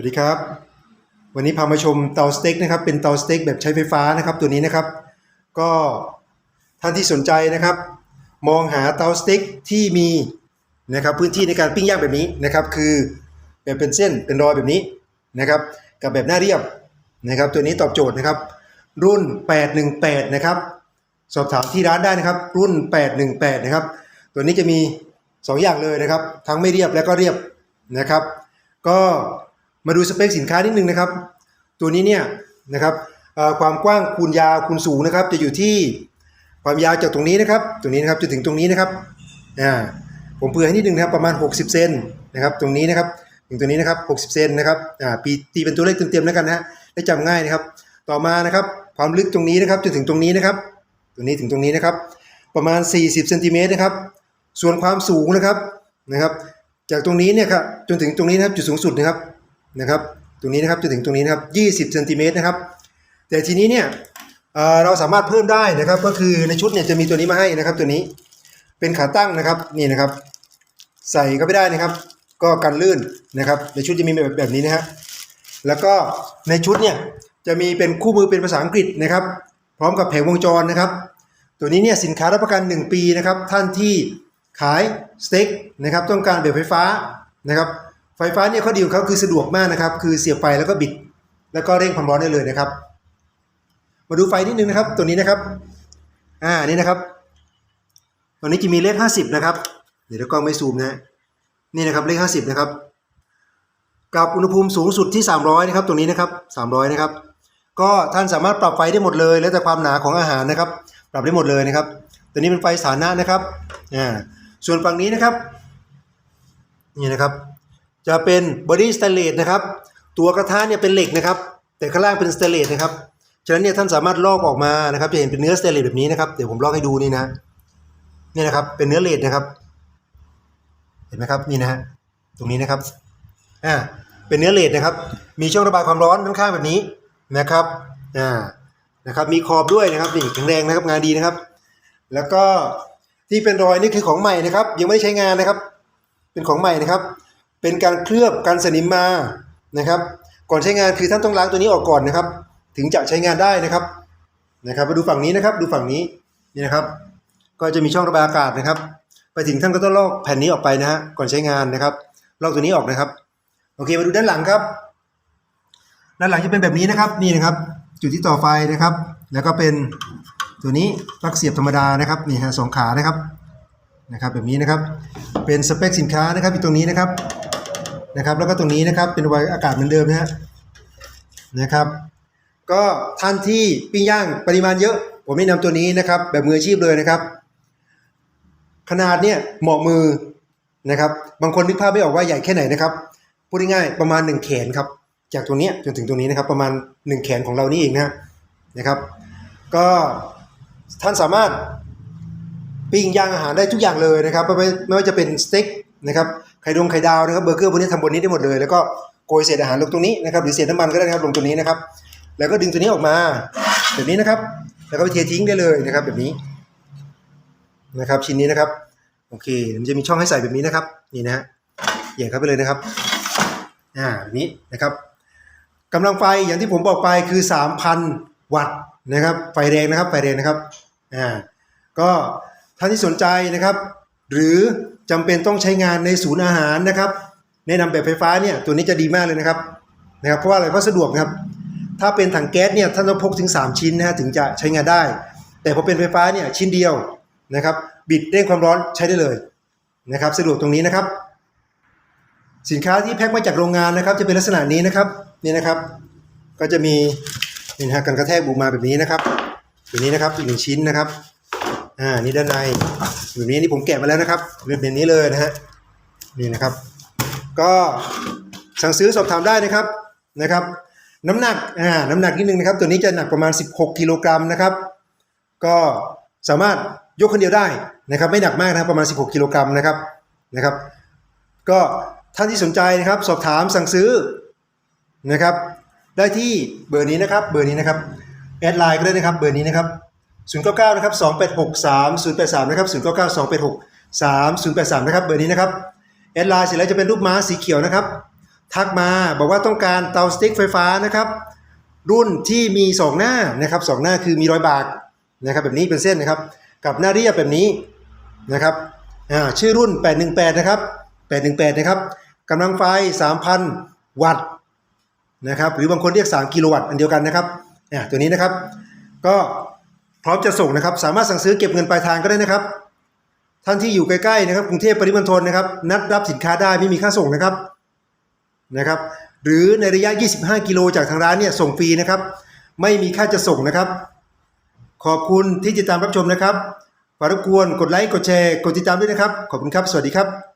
วัสดีครับ วันนี้พามาชมเตาสเต็กนะครับ เป็นเตาสเต็กแบบใช้ไฟฟ้านะครับ ตัวนี้นะครับ ก็ท่านที่สนใจนะครับ มองหาเตาสเต็กที่มีนะครับพื้นที่ในการปิ้งย่างแบบนี้นะครับ คือแบบเป็นเส้นเป็นรอยแบบนี้นะครับ กับแบบหน้าเรียบนะครับ ตัวนี้ตอบโจทย์นะครับ รุ่น 818 นะครับ สอบถามที่ร้านได้นะครับ รุ่น 818 นะครับ ตัวนี้จะมี 2 อย่างเลยนะครับ ทั้งไม่เรียบและก็เรียบนะครับ ก็ มาดูสเปคสินค้านิดนึงนะครับ ตัวนี้เนี่ยนะครับความกว้างคูณยาวคูณสูงนะครับ จะอยู่ที่ความยาวจากตรงนี้นะครับ ตรงนี้นะครับจนถึงตรงนี้นะครับอ่าผมเผื่อให้นิดนึงนะครับประมาณ 60 เซนนะครับ ตรงนี้นะครับถึงตรงนี้นะครับ60 เซนนะครับอ่าปีตีเป็นตัวเลขเต็มๆแล้วกันนะฮะได้จำง่ายนะครับ ต่อมานะครับความลึกตรงนี้นะครับจนถึงตรงนี้นะครับ ตรงนี้ถึงตรงนี้นะครับ ประมาณ 40เซนติเมตรนะครับ ส่วนความสูงนะครับนะครับ จากตรงนี้เนี่ยครับจนถึงตรงนี้นะครับจุดสูงสุดนะครับ นะครับตรงนี้นะครับจนถึงตรงนี้นะครับ 20เซนติเมตรนะครับแต่ทีนี้เนี่ยเเราสามารถเพิ่มได้นะครับก็คือในชุดเนี่ยจะมีตัวนี้มาให้นะครับ ตัวนี้เป็นขาตั้งนะครับนี่นะครับ ใส่ก็ไม่ได้นะครับ ก็กันลื่นนะครับในชุดจะมีแบบแบบนี้นะฮะแล้วก็ในชุดเนี่ยจะมีเป็นคู่มือเป็นภาษาอังกฤษนะครับ พร้อมกับแผงวงจรนะครับ ตัวนี้เนี่ยสินค้ารับประกัน 1 ปีนะครับ ท่านที่ขายสเต็กนะครับต้องการแบบไฟฟ้านะครับ ไฟฟ้าเนี่ยข้อดีของเขาคือสะดวกมากนะครับ คือเสียบไฟแล้วก็บิด แล้วก็เร่งความร้อนได้เลยนะครับ มาดูไฟนิดนึงนะครับ ตัวนี้นะครับ อ่านี่นะครับ ตัวนี้จะมีเลข 50 นะครับ เดี๋ยวกล้องไม่ซูมนะนี่นะครับเลข 50 นะครับ กับอุณหภูมิสูงสุดที่ 300 นะครับตรงนี้นะครับ 300 นะครับ ก็ท่านสามารถปรับไฟได้หมดเลย แล้วแต่ความหนาของอาหารนะครับ ปรับได้หมดเลยนะครับ ตัวนี้เป็นไฟสถานะนะครับ อ่า ส่วนฝั่งนี้นะครับ นี่นะครับ จะเป็นบอดี้สเตนเลสนะครับ ตัวกระทะเนี่ยเป็นเหล็กนะครับ แต่ข้างล่างเป็นสเตนเลสนะครับ ฉะนั้นเนี่ยท่านสามารถลอกออกมานะครับจะเห็นเป็นเนื้อสเตนเลสแบบนี้นะครับ เดี๋ยวผมลอกให้ดูนี่นะ นี่นะครับ เป็นเนื้อเลดนะครับ เห็นไหมครับนี่นะฮะ ตรงนี้นะครับ อ่า เป็นเนื้อเลดนะครับ มีช่องระบายความร้อนข้างๆแบบนี้นะครับ อ่า นะครับ มีขอบด้วยนะครับนี่แข็งแรงนะครับ งานดีนะครับ แล้วก็ที่เป็นรอยนี่คือของใหม่นะครับ ยังไม่ได้ใช้งานนะครับ เป็นของใหม่นะครับ เป็นการเคลือบกันสนิมมานะครับ ก่อนใช้งานคือท่านต้องล้างตัวนี้ออกก่อนนะครับ ถึงจะใช้งานได้นะครับนะครับมาดูฝั่งนี้นะครับ ดูฝั่งนี้นี่นะครับ ก็จะมีช่องระบายอากาศนะครับ ไปถึงท่านก็ต้องลอกแผ่นนี้ออกไปนะฮะก่อนใช้งานนะครับ ลอกตัวนี้ออกนะครับ โอเคมาดูด้านหลังครับ ด้านหลังจะเป็นแบบนี้นะครับนี่นะครับ จุดที่ต่อไฟนะครับ แล้วก็เป็นตัวนี้ปลั๊กเสียบธรรมดานะครับนี่ฮะสองขานะครับนะครับแบบนี้นะครับ เป็นสเปคสินค้านะครับอยู่ตรงนี้นะครับ นะครับ แล้วก็ตรงนี้นะครับเป็นไวอากาศเหมือนเดิมนะฮะนะครับ ก็ท่านที่ปิ้งย่างปริมาณเยอะ ผมแนะนำตัวนี้นะครับ แบบมืออาชีพเลยนะครับ ขนาดเนี่ยเหมาะมือนะครับ บางคนนึกภาพไม่ออกว่าใหญ่แค่ไหนนะครับพูดง่ายๆประมาณ 1 แขนครับ จากตรงนี้จนถึงตรงนี้นะครับ ประมาณ 1 แขนของเรานี่เองนะนะครับ ก็ท่านสามารถปิ้งย่างอาหารได้ทุกอย่างเลยนะครับไม่ว่าไม่ว่าจะเป็นสเต็ก นะครับไข่ดงไข่ดาวนะครับเบอร์เกอร์พวกนี้ทำบนนี้ได้หมดเลย แล้วก็โกยเศษอาหารลงตรงนี้นะครับหรือเศษน้ำมันก็ได้นะครับลงตรงนี้นะครับ แล้วก็ดึงตัวนี้ออกมาแบบนี้นะครับ แล้วก็ไปเททิ้งได้เลยนะครับ แบบนี้นะครับชิ้นนี้นะครับโอเคมันจะมีช่องให้ใส่แบบนี้นะครับนี่นะฮะเหยียบเข้าไปเลยนะครับอ่าแบบนี้นะครับกำลังไฟอย่างที่ผมบอกไปคือ 3,000 วัตต์นะครับไฟแรงนะครับไฟแรงนะครับอ่าก็ท่านที่สนใจนะครับ หรือจำเป็นต้องใช้งานในศูนย์อาหารนะครับ แนะนำแบบไฟฟ้าเนี่ยตัวนี้จะดีมากเลยนะครับนะครับเพราะว่าอะไรเพราะสะดวกครับ ถ้าเป็นถังแก๊สเนี่ยท่านต้องพกถึง 3 ชิ้นนะฮะถึงจะใช้งานได้ แต่พอเป็นไฟฟ้าเนี่ยชิ้นเดียวนะครับ บิดเร่งความร้อนใช้ได้เลยนะครับ สะดวกตรงนี้นะครับ สินค้าที่แพ็คมาจากโรงงานนะครับ จะเป็นลักษณะนี้นะครับนี่นะครับ ก็จะมีนี่ฮะกันกระแทกบุมาแบบนี้นะครับตัวนี้นะครับอีกหนึ่งชิ้นนะครับ อ่านี่ด้านในแบบนี้นี่ผมแกะมาแล้วนะครับเป็นแบบนี้เลยนะฮะนี่นะครับ ก็สั่งซื้อสอบถามได้นะครับนะครับ น้ำหนักอ่าน้ำหนักนิดนึงนะครับ ตัวนี้จะหนักประมาณ 16 กิโลกรัมนะครับ ก็สามารถยกคนเดียวได้นะครับ ไม่หนักมากนะครับประมาณ 16 กิโลกรัมนะครับนะครับ ก็ท่านที่สนใจนะครับ สอบถามสั่งซื้อนะครับ ได้ที่เบอร์นี้นะครับ เบอร์นี้นะครับแอดไลน์ก็ได้นะครับ เบอร์นี้นะครับ 099นะครับ286 3083นะครับ099 286 3083นะครับเบอร์นี้นะครับแอดไลน์เสร็จแล้วจะเป็นรูปม้าสีเขียวนะครับ ทักมาบอกว่าต้องการเตาสติ๊กไฟฟ้านะครับ รุ่นที่มี 2 หน้านะครับสองหน้าคือมีรอยบากนะครับแบบนี้เป็นเส้นนะครับ กับหน้าเรียบแบบนี้นะครับอ่าชื่อรุ่น 818 นะครับ 818 นะครับกำลังไฟ 3,000 วัตต์นะครับหรือบางคนเรียก 3 กิโลวัตต์อันเดียวกันนะครับอ่าตัวนี้นะครับก็ ร้อมจะส่งนะครับ สามารถสั่งซื้อเก็บเงินปลายทางก็ได้นะครับ ท่านที่อยู่ใกล้ๆนะครับกรุงเทพปริมณฑลนะครับ นัดรับสินค้าได้ไม่มีค่าส่งนะครับนะครับ หรือในระยะ 25 กิโลจากทางร้านเนี่ยส่งฟรีนะครับ ไม่มีค่าจะส่งนะครับ ขอบคุณที่ติดตามรับชมนะครับฝากรบกวนกดไลค์กดแชร์กดติดตามด้วยนะครับ ขอบคุณครับ สวัสดีครับ